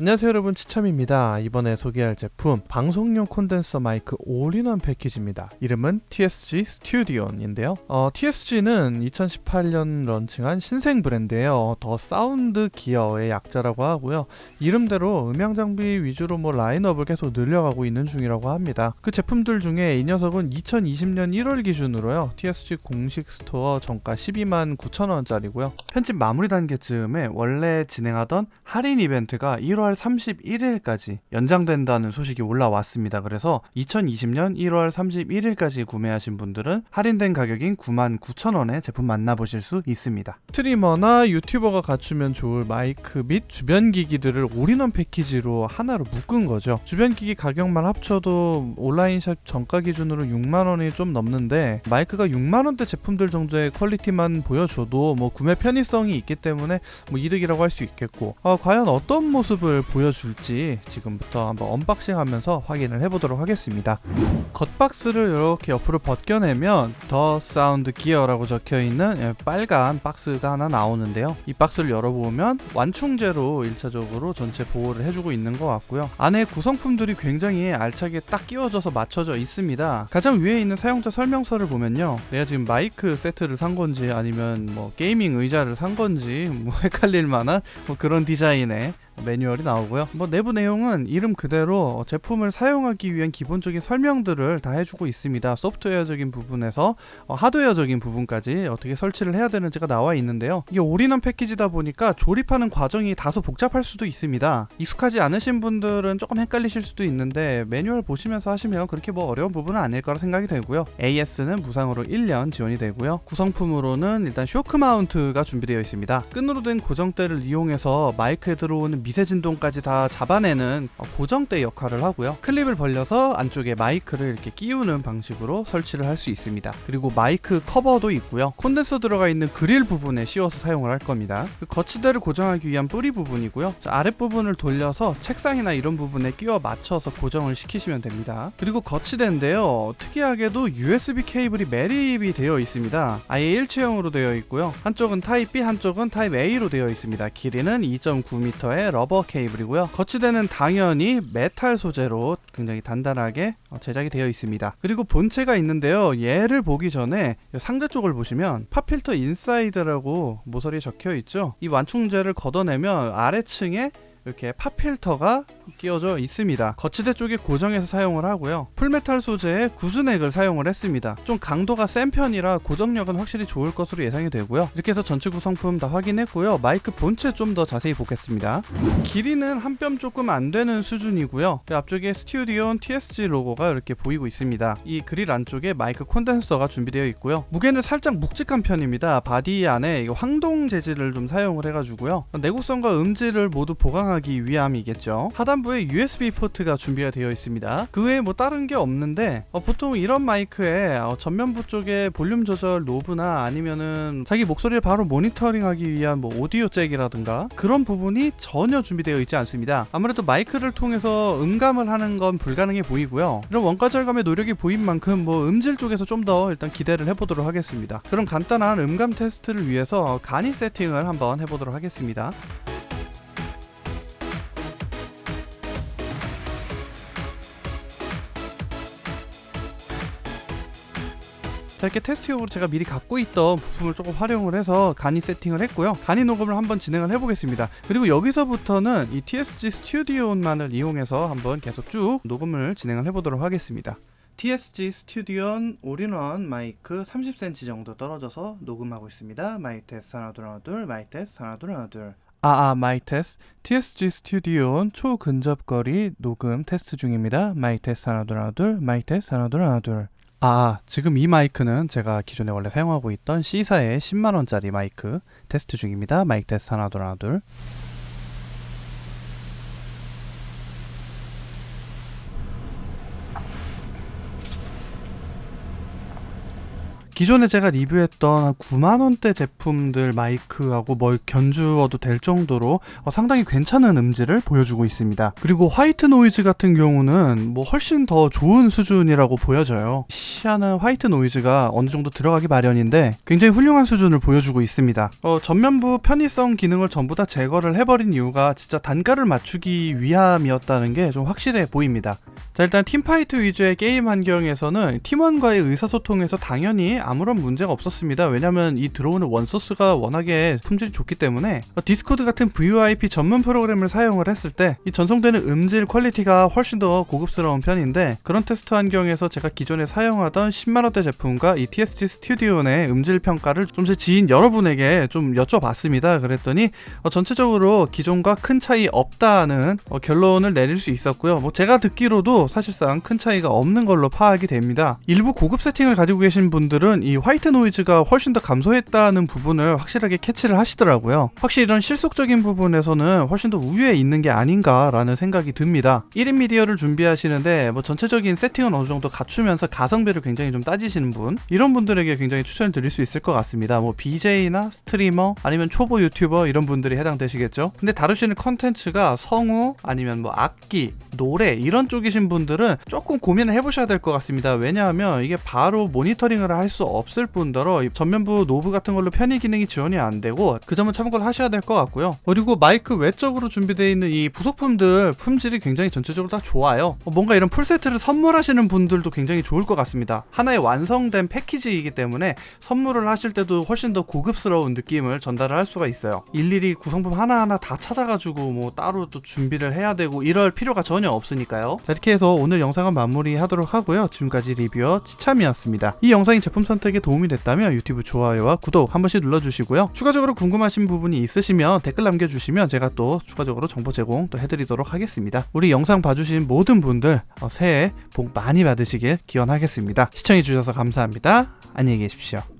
안녕하세요 여러분 치참입니다. 이번에 소개할 제품 방송용 콘덴서 마이크 올인원 패키지입니다. 이름은 TSG 스튜디온인데요. 어, TSG는 2018년 런칭한 신생 브랜드예요. 더 사운드 기어의 약자라고 하고요. 이름대로 음향 장비 위주로 뭐 라인업을 계속 늘려가고 있는 중이라고 합니다. 그 제품들 중에 이 녀석은 2020년 1월 기준으로요. TSG 공식 스토어 정가 12만 9천 원짜리고요. 편집 마무리 단계쯤에 원래 진행하던 할인 이벤트가 1월 31일까지 연장된다는 소식이 올라왔습니다. 그래서 2020년 1월 31일까지 구매하신 분들은 할인된 가격인 99,000원에 제품 만나보실 수 있습니다. 스트리머나 유튜버가 갖추면 좋을 마이크 및 주변 기기들을 올인원 패키지로 하나로 묶은 거죠. 주변 기기 가격만 합쳐도 온라인샵 정가 기준으로 6만 원이 좀 넘는데 마이크가 6만 원대 제품들 정도의 퀄리티만 보여줘도 뭐 구매 편의성이 있기 때문에 뭐 이득이라고 할 수 있겠고 아, 과연 어떤 모습을 보여줄지 지금부터 한번 언박싱하면서 확인을 해보도록 하겠습니다. 겉박스를 이렇게 옆으로 벗겨내면 더 사운드 기어라고 적혀있는 예, 빨간 박스가 하나 나오는데요. 이 박스를 열어보면 완충제로 1차적으로 전체 보호를 해주고 있는 것 같고요. 안에 구성품들이 굉장히 알차게 딱 끼워져서 맞춰져 있습니다. 가장 위에 있는 사용자 설명서를 보면요. 내가 지금 마이크 세트를 산 건지 아니면 뭐 게이밍 의자를 산 건지 뭐 헷갈릴 만한 뭐 그런 디자인의 매뉴얼이 나오고요. 뭐 내부 내용은 이름 그대로 제품을 사용하기 위한 기본적인 설명들을 다 해주고 있습니다. 소프트웨어적인 부분에서 어, 하드웨어적인 부분까지 어떻게 설치를 해야 되는지가 나와 있는데요. 이게 올인원 패키지다 보니까 조립하는 과정이 다소 복잡할 수도 있습니다. 익숙하지 않으신 분들은 조금 헷갈리실 수도 있는데 매뉴얼 보시면서 하시면 그렇게 뭐 어려운 부분은 아닐 거라 생각이 되고요. AS는 무상으로 1년 지원이 되고요. 구성품으로는 일단 쇼크 마운트가 준비되어 있습니다. 끈으로 된 고정대를 이용해서 마이크에 들어오는 미세 진동까지 다 잡아내는 어, 고정대 역할을 하고요. 클립을 벌려서 안쪽에 마이크를 이렇게 끼우는 방식으로 설치를 할 수 있습니다. 그리고 마이크 커버도 있고요. 콘덴서 들어가 있는 그릴 부분에 씌워서 사용을 할 겁니다. 그 거치대를 고정하기 위한 뿌리 부분이고요. 자, 아랫부분을 돌려서 책상이나 이런 부분에 끼워 맞춰서 고정을 시키시면 됩니다. 그리고 거치대인데요. 특이하게도 USB 케이블이 매립이 되어 있습니다. 아예 일체형으로 되어 있고요. 한쪽은 타입 B, 한쪽은 타입 A로 되어 있습니다. 길이는 2.9m의 러버 케이블이고요. 거치대는 당연히 메탈 소재로 굉장히 단단하게 어, 제작이 되어 있습니다. 그리고 본체가 있는데요. 얘를 보기 전에 상자 쪽을 보시면 팝필터 인사이드라고 모서리에 적혀 있죠. 이 완충제를 걷어내면 아래층에 이렇게 팝필터가 끼워져 있습니다. 거치대 쪽에 고정해서 사용을 하고요. 풀메탈 소재의 구즈넥을 사용을 했습니다. 좀 강도가 센 편이라 고정력은 확실히 좋을 것으로 예상이 되고요. 이렇게 해서 전체 구성품 다 확인했고요. 마이크 본체 좀 더 자세히 보겠습니다. 길이는 한 뼘 조금 안 되는 수준이고요. 그 앞쪽에 스튜디온 TSG 로고가 이렇게 보이고 있습니다. 이 그릴 안쪽에 마이크 콘덴서가 준비되어 있고요. 무게는 살짝 묵직한 편입니다. 바디 안에 황동 재질을 좀 사용을 해가지고요. 내구성과 음질을 모두 보강하기 위함이겠죠. 하단부에 USB 포트가 준비가 되어 있습니다. 그 외에 뭐 다른 게 없는데 어, 보통 이런 마이크에 어, 전면부 쪽에 볼륨 조절 노브나 아니면은 자기 목소리를 바로 모니터링하기 위한 뭐 오디오 잭이라든가 그런 부분이 전혀 준비되어 있지 않습니다. 아무래도 마이크를 통해서 음감을 하는 건 불가능해 보이고요. 이런 원가 절감의 노력이 보인 만큼 뭐 음질 쪽에서 좀 더 일단 기대를 해보도록 하겠습니다. 그럼 간단한 음감 테스트를 위해서 간이 세팅을 한번 해보도록 하겠습니다. 자 이렇게 테스트용으로 제가 미리 갖고 있던 부품을 조금 활용을 해서 간이 세팅을 했고요. 간이 녹음을 한번 진행을 해보겠습니다. 그리고 여기서부터는 이 TSG 스튜디오만을 이용해서 한번 계속 쭉 녹음을 진행을 해보도록 하겠습니다. TSG 스튜디온 올인원 마이크 30cm 정도 떨어져서 녹음하고 있습니다. 마이크 테스트 하나 둘 하나 둘 마이크 테스트 하나 둘 하나 둘. 아아 마이크 테스트. TSG 스튜디온 초근접거리 녹음 테스트 중입니다. 마이크 테스트 하나 둘 하나 둘 마이크 테스트 하나 둘 하나 둘 아, 지금 이 마이크는 제가 기존에 원래 사용하고 있던 C사의 10만원짜리 마이크 테스트 중입니다. 마이크 테스트 하나, 둘, 하나, 둘. 기존에 제가 리뷰했던 한 9만 원대 제품들 마이크하고 뭐 견주어도 될 정도로 어, 상당히 괜찮은 음질을 보여주고 있습니다. 그리고 화이트 노이즈 같은 경우는 뭐 훨씬 더 좋은 수준이라고 보여져요. 시야는 화이트 노이즈가 어느 정도 들어가기 마련인데 굉장히 훌륭한 수준을 보여주고 있습니다. 어, 전면부 편의성 기능을 전부 다 제거를 해버린 이유가 진짜 단가를 맞추기 위함이었다는 게 좀 확실해 보입니다. 자 일단 팀파이트 위주의 게임 환경에서는 팀원과의 의사소통에서 당연히 아무런 문제가 없었습니다. 왜냐면 이 들어오는 원소스가 워낙에 품질이 좋기 때문에 어, 디스코드 같은 VoIP 전문 프로그램을 사용을 했을 때 이 전송되는 음질 퀄리티가 훨씬 더 고급스러운 편인데 그런 테스트 환경에서 제가 기존에 사용하던 10만원대 제품과 이 TSG 스튜디오 내 음질 평가를 좀 제 지인 여러분에게 좀 여쭤봤습니다. 그랬더니 어, 전체적으로 기존과 큰 차이 없다는 어, 결론을 내릴 수 있었고요. 뭐 제가 듣기로도 사실상 큰 차이가 없는 걸로 파악이 됩니다. 일부 고급 세팅을 가지고 계신 분들은 이 화이트 노이즈가 훨씬 더 감소했다는 부분을 확실하게 캐치를 하시더라고요. 확실히 이런 실속적인 부분에서는 훨씬 더 우위에 있는 게 아닌가라는 생각이 듭니다. 1인 미디어를 준비하시는데 뭐 전체적인 세팅은 어느 정도 갖추면서 가성비를 굉장히 좀 따지시는 분 이런 분들에게 굉장히 추천을 드릴 수 있을 것 같습니다. 뭐 BJ나 스트리머 아니면 초보 유튜버 이런 분들이 해당되시겠죠. 근데 다루시는 컨텐츠가 성우 아니면 뭐 악기 노래 이런 쪽이신 분들은 조금 고민을 해보셔야 될 것 같습니다. 왜냐하면 이게 바로 모니터링을 할수 없을 뿐더러 이 전면부 노브 같은 걸로 편의 기능이 지원이 안 되고 그 점은 참고를 하셔야 될 것 같고요. 그리고 마이크 외적으로 준비되어 있는 이 부속품들 품질이 굉장히 전체적으로 다 좋아요. 어, 뭔가 이런 풀세트를 선물하시는 분들도 굉장히 좋을 것 같습니다. 하나의 완성된 패키지이기 때문에 선물을 하실 때도 훨씬 더 고급스러운 느낌을 전달을 할 수가 있어요. 일일이 구성품 하나하나 다 찾아가지고 뭐 따로 또 준비를 해야 되고 이럴 필요가 전혀 없으니까요. 자, 이렇게 해서 오늘 영상은 마무리하도록 하고요. 지금까지 리뷰어 치참이었습니다. 이 영상이 제품 선택에 도움이 됐다면 유튜브 좋아요와 구독 한 번씩 눌러주시고요. 추가적으로 궁금하신 부분이 있으시면 댓글 남겨주시면 제가 또 추가적으로 정보 제공 또 해드리도록 하겠습니다. 우리 영상 봐주신 모든 분들 어, 새해 복 많이 받으시길 기원하겠습니다. 시청해주셔서 감사합니다. 안녕히 계십시오.